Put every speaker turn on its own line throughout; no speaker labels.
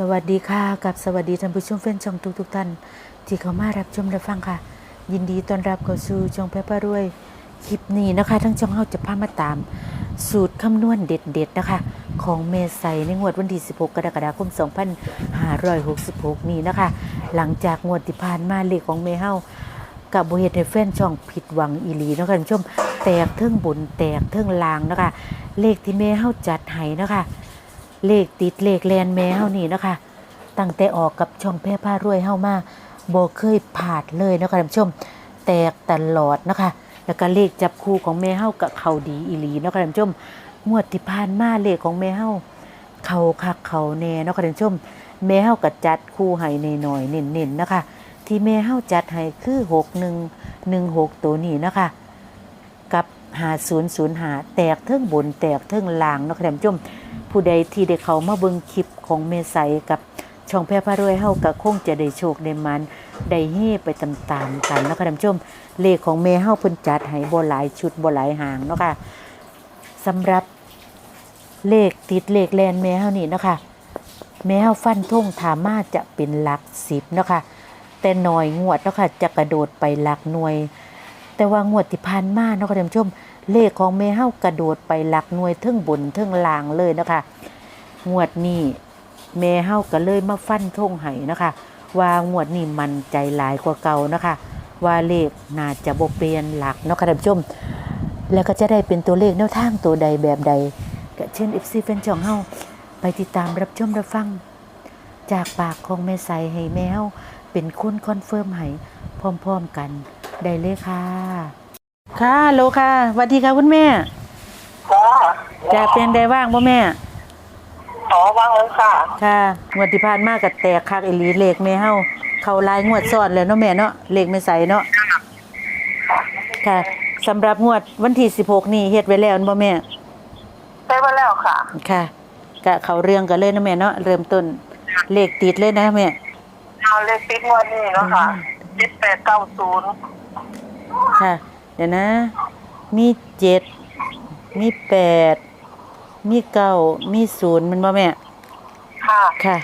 สวัสดีค่ะกับสวัสดีท่านผู้ชมแฟนช่องทุกทุกๆท่าน ที่เข้ามารับชมรับฟังค่ะ ยินดีต้อนรับเข้าสู่ช่องแพป้ารวยคลิปนี้นะคะ ทั้งช่องเฮาจะพามาตาม สูตรคำนวณเด็ดๆนะคะ ของเมษายนในงวดวันที่ 16 กรกฎาคม 2566 นี้นะคะ หลังจากงวดที่ผ่านมาเลขของเมเฮากับบเหตุให้แฟนช่องผิดหวังอีหลีนะคะท่านผู้ชมแตกเทิงบุญแตกเทิงลางนะคะ เลขที่แม่เฮาจัดให้นะคะ เลขติดเลขแลนแม่เฮานี่นะคะตั้งแต่ออกกับช่องแพร่ผ้ารวยเฮามาบ่เคยผาดเลยนะคะท่านผู้ชม แตกตลอดนะคะ แล้วก็เลขจับคู่ของแม่เฮากับเขาดีอีหลีนะคะท่านผู้ชมงวดที่ผ่านมาเลขของแม่เฮาเขาคักเขาแน่นะคะท่านผู้ชม แม่เฮาก็จัดคู่ให้หน่อยๆเน้นๆนะคะ ที่แม่เฮาจัดให้คือ6116ตัวนี้นะคะ กับ5005แตกเทิงบนแตกเทิงล่างเนาะค่ะท่านผู้ชมผู้ใดที่ได้เขามาเบิ่งคลิปของเมไสกับช่องแพร่พารวยเฮาก็คงจะได้โชคได้มันได้เฮไปตามๆกันเนาะค่ะท่านผู้ชมเลขของแม่เฮาเพิ่นจัดให้บ่หลายชุดบ่หลายหางเนาะค่ะสำหรับเลขติดเลขแลนแม่เฮานี่เนาะค่ะแม้วฟันทุ่งถามาจะเป็นหลักสิบเนาะคะแต่หน่อยงวดเนาะค่ะจะกระโดดไปหลักหน่วย แต่ว่างวดที่ผ่านมาเนาะคะท่านผู้ชม เลขของแม่เฮากระโดดไปหลักหน่วยเทึ่งบนเทึ่งล่างเลยนะคะ งวดนี้แม่เฮาก็เลยมาฟันทงให้นะคะ ว่างวดนี้มันใจหลายกว่าเก่านะคะ ว่าเลขน่าจะบ่เปลี่ยนหลักเนาะคะท่านผู้ชม แล้วก็จะได้เป็นตัวเลขแนวทางตัวใดแบบใดก็เช่น FC แฟนช่องเฮาไปติดตามรับชมรับฟัง จากปากของแม่ใสให้แมวเป็นคนคอนเฟิร์มให้พร้อมๆกัน ได้เลยค่ะ ค่ะโลค่ะสวัสดีค่ะคุณแม่
จ้า
จะเป็นได้ว่างบ่แม่
อ๋อวางเลยค่ะ
ค่ะงวดที่ผ่านมากับแตกคักอีหลีเลขแม่เฮาเข้าลายงวดซ้อนแล้วเนาะแม่เนาะเลขแม่ใสเนาะค่ะสำหรับงวดวันที่16นี่เฮ็ดไว้แล้วบ่แม่
ได้มาแล้วค่ะ
ค่ะกะเขาเรื่องกันเลยนะแม่เนาะเริ่มต้นเลขติดเลยนะแม่
เอาเลขติดงวดนี้เนาะค่ะเจ็ดแปดเก้าศูนย์
ค่ะ เดี๋ยวนะ มีเจ็ดมีแปดมีเก้ามีศูนย์มันบ่แม่
ค่ะ
ค่ะ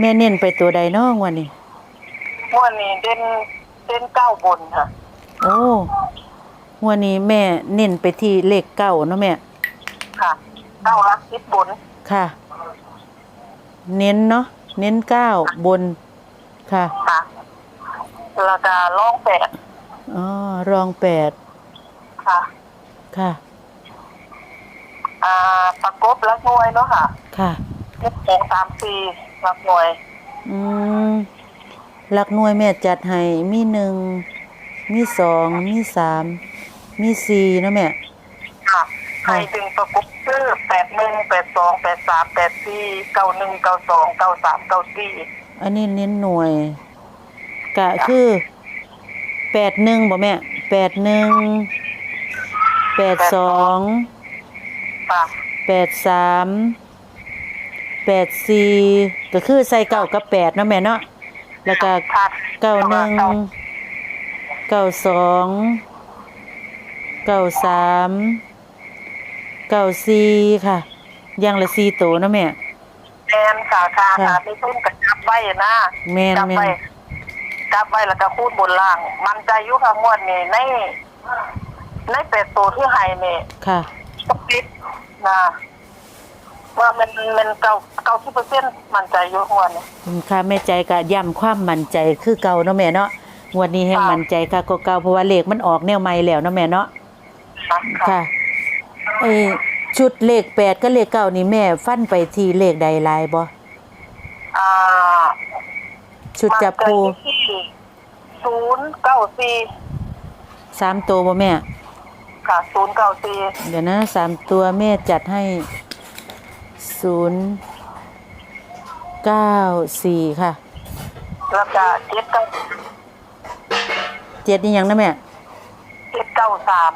แม่เน้นไปตัวใดเนาะวันนี้
งวดนี้เด่นเด่นเก้าบนค่ะ
โอ้วันนี้แม่เน้นไปที่เลขเก้าเนาะแม่
ค่ะเก้ารักติดบน
ค่ะ เน้นเนาะเน้นเก้าบนค่ะ
ค่ะแล้วก็ล่องแปด
อ๋อรองแปด
ค่ะ
ค่ะ
อ่าประกบรักหน่วยเนาะค่ะ
ค่ะ
เลขสองสามสี่รักหน่วย
อืมหลักหน่วยแม่จัดให้มีหนึ่งมีสองมีสามมีสี่เนาะแม่
ค่ะ
ค่ะ
ให้ดึงประกบชื่อแปดหนึ่งแปดสองแปดสามแปดสี่เก้าหนึ่งเก้าสองเก้าสามเก้าสี่
อันนี้เน้นหน่วย กะคือ แปดหนึ่งบ่แม่แปดหนึ่งแปดสอง
ค่ะ
แปดสามแปดสี่ก็คือใส่เก้ากับแปดเนาะแม่เนาะแล้วก็
ค่ะ
เก้าหนึ่งเก้าสองเก้าสามเก้าสี่ค่ะอยังละสี่ตัวเนาะแม่
แมนค่ะค่ะ
ค่ะ
ค่ะที่ทุ่มกับจับไว้นะ
แม่น
จับไว้
แม่น
จับไว้แล้วก็คูดบนล่าง มันใจอยุค่ะงวดนี่ในในเป็ดตัวที่ไห้นี่
ค่ะ
ก็ปิดนะว่ามันมันเก้าเก้าสิบเปอร์เซ็นต์มันใจอยุงวดนี่
อืมค่ะแม่ใจก็ย้ำความมั่นใจคือเก่าเนาะแม่เนาะงวดนี้แห่ง
ค่ะ
มั่นใจค่ะก็เก่าเพราะว่าเลขมันออกแนวใหม่แล้วเนาะแม่เนาะ
ค่ะ
ค่ะเอ้ชุดเลขแปดก็เลขเก้านี่แม่ ฟันไปที่เลขใดหลายบ่
อ่า
ชุดจับ
มัน
คู่
ใจที่ ศูนย์เก้าสี่
สามตัวบ่แม่
ค่ะศูนย์เก้าสี่
เดี๋ยวนะสามตัวแม่จัดให้ศูนย์เก้าสี่ค่ะ
แล้วก็เจ็ดเก้า
เจ็ดนี่ยังนะแม่
เจ็ดเก้าสาม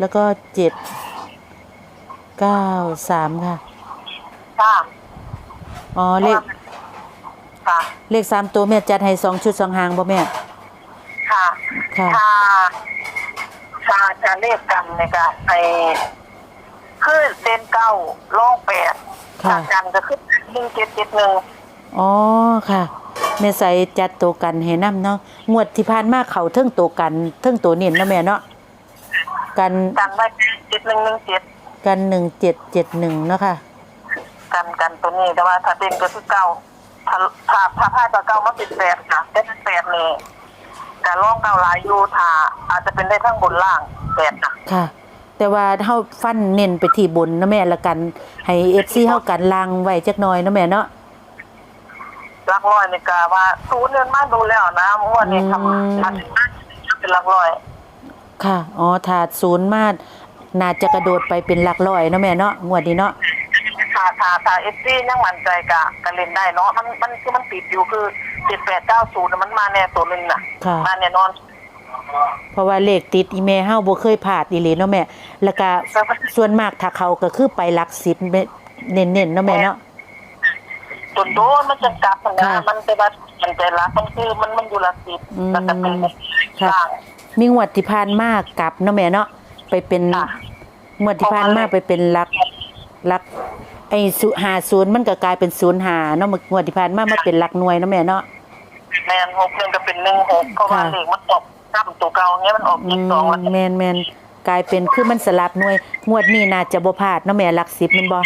แล้วก็เจ็ดเก้าสามค่ะ
ค่ะ
อ๋อเลข
ค่ะ
เลขสามตัวแม่จัดให้สองชุดสองหางบ่แม่
ค่ะ
ค่ะ
ถ้าถ้าจะเลขกันในการไอขึ้นเส้นเก้าล่องแปด
ค่ะ
จากกันจะขึ้นหนึ่งเจ็ดเจ็ดหนึ่ง
อ๋อค่ะแม่ใสจัดตัวกันให้นํเนาะงวดที่ผ่านมาเขาเทิงตัวกันเทิงตัวเน้นเนาะแม่เนาะกัน
กันไว้เจ็ดหนึ่งหนึ่งเจ็ด
กัน1771เนาะค่ะ
กันกันตัวนี้แต่ว่าถ้าเป็นก็คือเก่า ถ้าถ้าถ้าพลาดตัวเก่ามาเป็นแปดค่ะเป็นแปดนี่การล่องเก่าหลายอยู่ถ้าอาจจะเป็นได้ทั้งบนล่างแปดนะ
ค่ะ แต่ว่าเฮาฟันเน้นไปที่บนเนาะแม่ละกัน ให้ FC เฮากันลางไว้จักหน่อยเนาะแม่เนาะ
ลักร้อยนี่ก็ว่าศูนย์เงินมาดูแล้วนะเมื่อวานนี้ทำทำเป็นลักร้อย
ค่ะ อ๋อถาดศูนย์มาดน่าจะกระโดดไปเป็นหลักร้อยเนาะแม่เนาะงวดนี้เนาะ
ถ้าถ้าถ้าเอฟซียังมั่นใจกะก็เล่นได้เนาะมันมันคือมันติดอยู่คือเจ็ดแปดเก้าศูนย์มันมาแน่ตัวหนึ่งน่ะ
ค่ะ
มาแน่นอน
เพราะว่าเลขติดอีเมเฮาบ่เคยพลาดอีหลีเนาะแม่แล้วก็ส่วนมากถ้าเขาก็คือไปหลักสิบเน้นๆเนาะแม่เนาะ
จนโดนมันจะกลับมันนะ
ค่ะ
มันแต่ว่ามันใจรักมันคือมันมันอยู่ละสิบ
อืม
แล้วก็เป็น
ค่ะ
ล่าง
มีงวดที่ผ่านมากกลับเนาะแม่เนาะไปเป็น
ค่ะ
งวดที่ผ่านมาไปเป็นหลักหลัก ไอ้สุหาศูนย์มันก็กลายเป็นศูนย์หาเนาะงวดที่ผ่านมามาเป็นหลักหน่วยเนาะแม่เนาะ
แมนหกหนึ่งก็เป็นหนึ่งหกเพราะว่า
ค่ะ
เลขมันออกซ้ำตัวเก่าเงี้ยมันออก
อื
ยี่
ม
สองแล้ว
แม่นแม่นกลายเป็นคือมันสลับหน่วย งวดนี้น่าจะบ่พลาดเนาะแม่หลักสิบแม่นบ่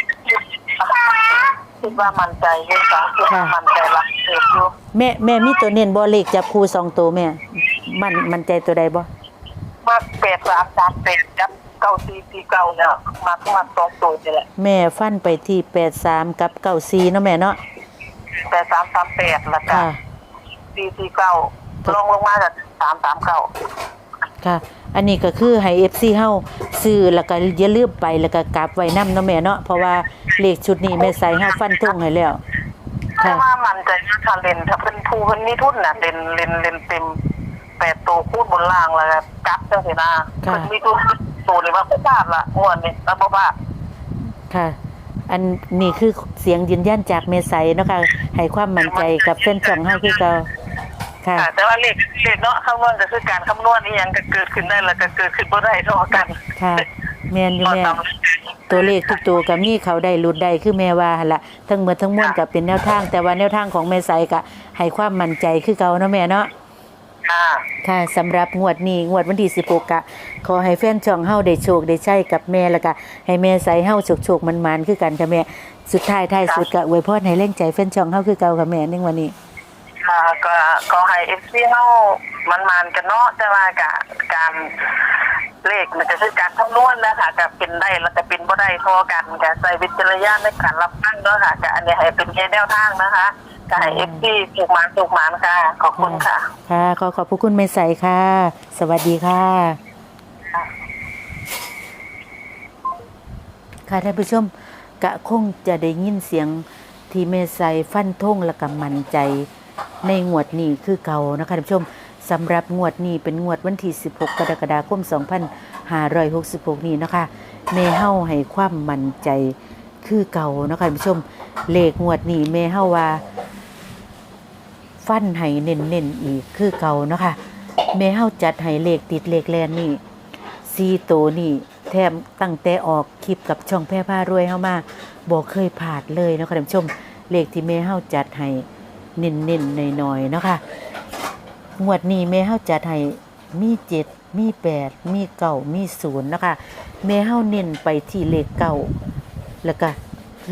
คิดว่ามันใจอยี่สองคิดว่า
ค่ะ
มันใจรักเอกอยู่
แม่แม่มีตัวเน้นบ่เลขจับคู่สองตัวแม่ มันมันใจตัวใดบ่
มาแปดสามสามแปดกับ เก้าสี่สี่เก้าเนี่ยมามาสองตัวนี่แหละ
แม่ฟันไปที่83กับ94เนาะแม่เนาะ
แปดสามสามแปดแล้วก็
ค่ะ
สี่สี่เก้าลงลงมาจากสามสามเก้า
ค่ะ อันนี้ก็คือให้ FC เฮาซื้อแล้วก็อย่าลืมไปแล้วก็กลับไว้นำเนาะแม่เนาะเพราะว่าเลขชุดนี้แม่ใส่เฮาฟันธงให้แล้ว
ถ้า
ค่ะ
ว่ามันใจถ้าเล่นถ้าเป็นผู้เพิ่นมีทุนน่ะเล่นเล่นเล่นเต็มแปดตัวคูดบนล่างแล้วก็กลับจังสินะ
ค่ะ
เพิ่นมีทุน ตัวนี่ว่าไม่พลาดละงวดนี้แล้วบ่พลาด
ค่ะ อันนี้คือเสียงยืนยันจากเมไซเนาะค่ะให้ความมั่นใจกับแฟนช่องเฮาคือเก่าค่ะ
ค่ะ แต่ว่าเลขเลขเนาะคำนวณก็คือการคำนวณนี่ยังก็เกิดขึ้นได้แล้วก็เกิดขึ้นบ่ได้เท่ากัน
ค่ะแม่นอยู่
พอ
แม่
ตาม
ตัวเลขทุกตัวก็มีเขาได้หลุดได้คือแม่ว่าหั่นล่ะทั้งหมดทั้งมวลก็เป็นแนวทาง แต่ว่าแนวทางของแม่ไซก็ให้ความมั่นใจคือเก่าเนาะแม่เนาะ
ค่ะ
ค่ะสำหรับงวดนี้งวดวันที่16กะขอให้แฟนช่องเฮาได้โชคได้ใช้กับแม่แล้วก็ให้แม่ใส่เฮาโชคๆมันๆคือกันค่ะแม่สุดท้ายท้ายสุดก็อวยพรให้แรงใจแฟนช่องเฮาคือเก่าค่ะแม่ในวันนี้
ค่ะก็ก็ให้ FC เฮามันๆกันเนาะแต่ว่าก็การเลขมันจะคือการคำนวณนะคะก็เป็นได้แล้วก็เป็นบ่ได้เท่ากันก็ใส่วิจารณญาณในการรับฟังเนาะค่ะก็อันนี้ให้เป็นแค่แนวทางนะคะ ก็ให้ FC ถูกหมานถูกหมานค่ะ ขอบคุณค่ะ
ค่ะ ขอขอบพระคุณแม่ใสค่ะ สวัสดีค่ะ ค่ะท่านผู้ชมกะคงจะได้ยินเสียงที่แม่ใสฟันธงและก็มั่นใจ ในงวดนี้คือเก่านะคะท่านผู้ชมสำหรับงวดนี้เป็นงวดวันที่ 16 กรกฎาคม 2566 นี้นะคะแม่เฮาให้ความมั่นใจคือเก่านะคะท่านผู้ชม เลขงวดนี้แม่เฮาว่า ฟันให้เน้นๆอีกคือเก่าเนาะค่ะแม่เฮาจัดให้เลขติดเลขแลนนี่ซีโตวนี่แทบตั้งแต่ออกคลิปกับช่องแพร่ผ้ารวยเฮามาบ่เคยพลาดเลยเนาะค่ะท่านผู้ชมเลขที่แม่เฮาจัดให้เน้นๆหน่อยๆเนาะค่ะงวดนี้แม่เฮาจัดให้มีเจ็ดมีแปดมีเก้ามีศูนย์นะคะแม่เฮาเน้นไปที่เลขเก้าแล้วก็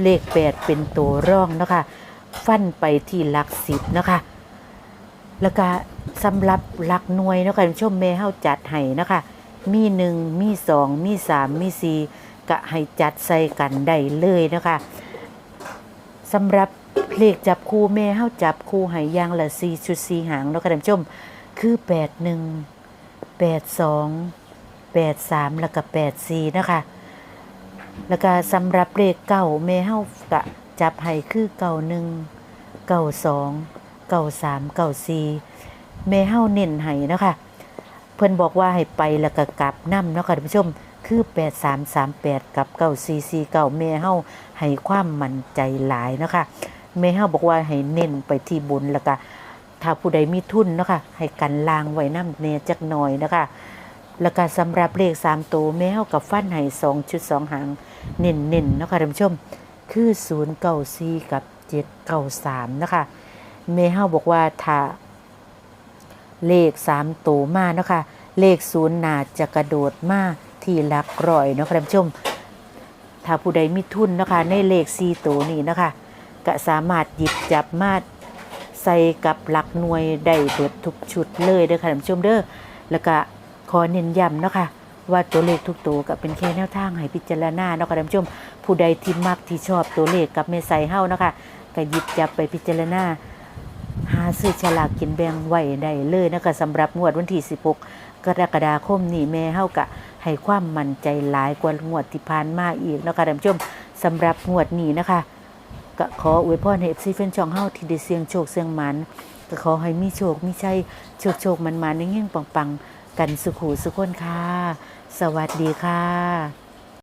เลขแปดเป็นตัวร่องนะคะฟันไปที่หลักสิบนะคะ แล้วก็สำหรับหลักหน่วยนะคะชมแม่เฮาจัดให้นะคะ มีหนึ่งมีสองมีสามมีสี่ก็ให้จัดใส่กันได้เลยนะคะสำหรับเลขจับคู่แม่เฮาจับคู่ให้ยางละสี่ชุดสี่หางนะคะท่านผู้ชมคือแปดหนึ่งแปดสองแปดสามแล้วก็แปดสี่นะคะแล้วก็สำหรับเลขเก้าแม่เฮากะจับให้คือเก้าหนึ่งเก้าสอง เก่าสามเก่าสี่แม่เฮาเน้นให้นะคะเพิ่อนบอกว่าให้ไปแล้วก็กลับนํเนาะค่ะท่านผู้ชมคือ 8338 กับ 9449แม่เฮาให้ความมั่นใจหลายนะคะแม่เฮาบอกว่าให้เน้นไปที่บุญแล้วก็ถ้าผู้ใดมีทุนเนาะค่ะให้กันลางไว้นำแน่จักหน่อยนะคะ แล้วก็สำหรับเลข 3 ตัวแม่เฮากับฟันให้2ชุด 2 หาง เน้นๆเนาะค่ะท่านผู้ชมคือ 094 กับ9793 นะคะ เมเฮาบอกว่าถ้าเลข3ตัวมาเนาะคะเลขศูนย์น่าจะกระโดดมาที่หลักร้อยเนาะค่ะท่านผู้ชม ถ้าผู้ใดมีทุนนะคะในเลข4ตัวนี้นะคะก็สามารถหยิบจับมาใส่กับหลักหน่วยได้เบิดทุกชุดเลยเด้อค่ะท่านผู้ชมเด้อแล้วก็ขอเน้นย้ำเนาะคะว่าตัวเลขทุกตัวก็เป็นแค่แนวทางให้พิจารณาเนาะค่ะท่านผู้ชม ผู้ใดที่มักที่ชอบตัวเลขกับเมไซเฮานะคะก็หยิบจับไปพิจารณา หาซื้อฉลากกินแบ่งไว้ได้เลยนะคะสำหรับงวดวันที่ 16 กรกฎาคมนี้แม่เฮากะให้ความมั่นใจหลายกว่างวดที่ผ่านมาอีกนะคะท่านผู้ชมสำหรับงวดนี้นะคะก็ขออวยพรให้ FC แฟนช่องเฮาที่ได้เสี่ยงโชคเสี่ยงหมันก็ขอให้มีโชคมีชัยโชคโชคมันๆเงี้ยงปังๆ กันสุขูสุขคนค่ะ สวัสดีค่ะ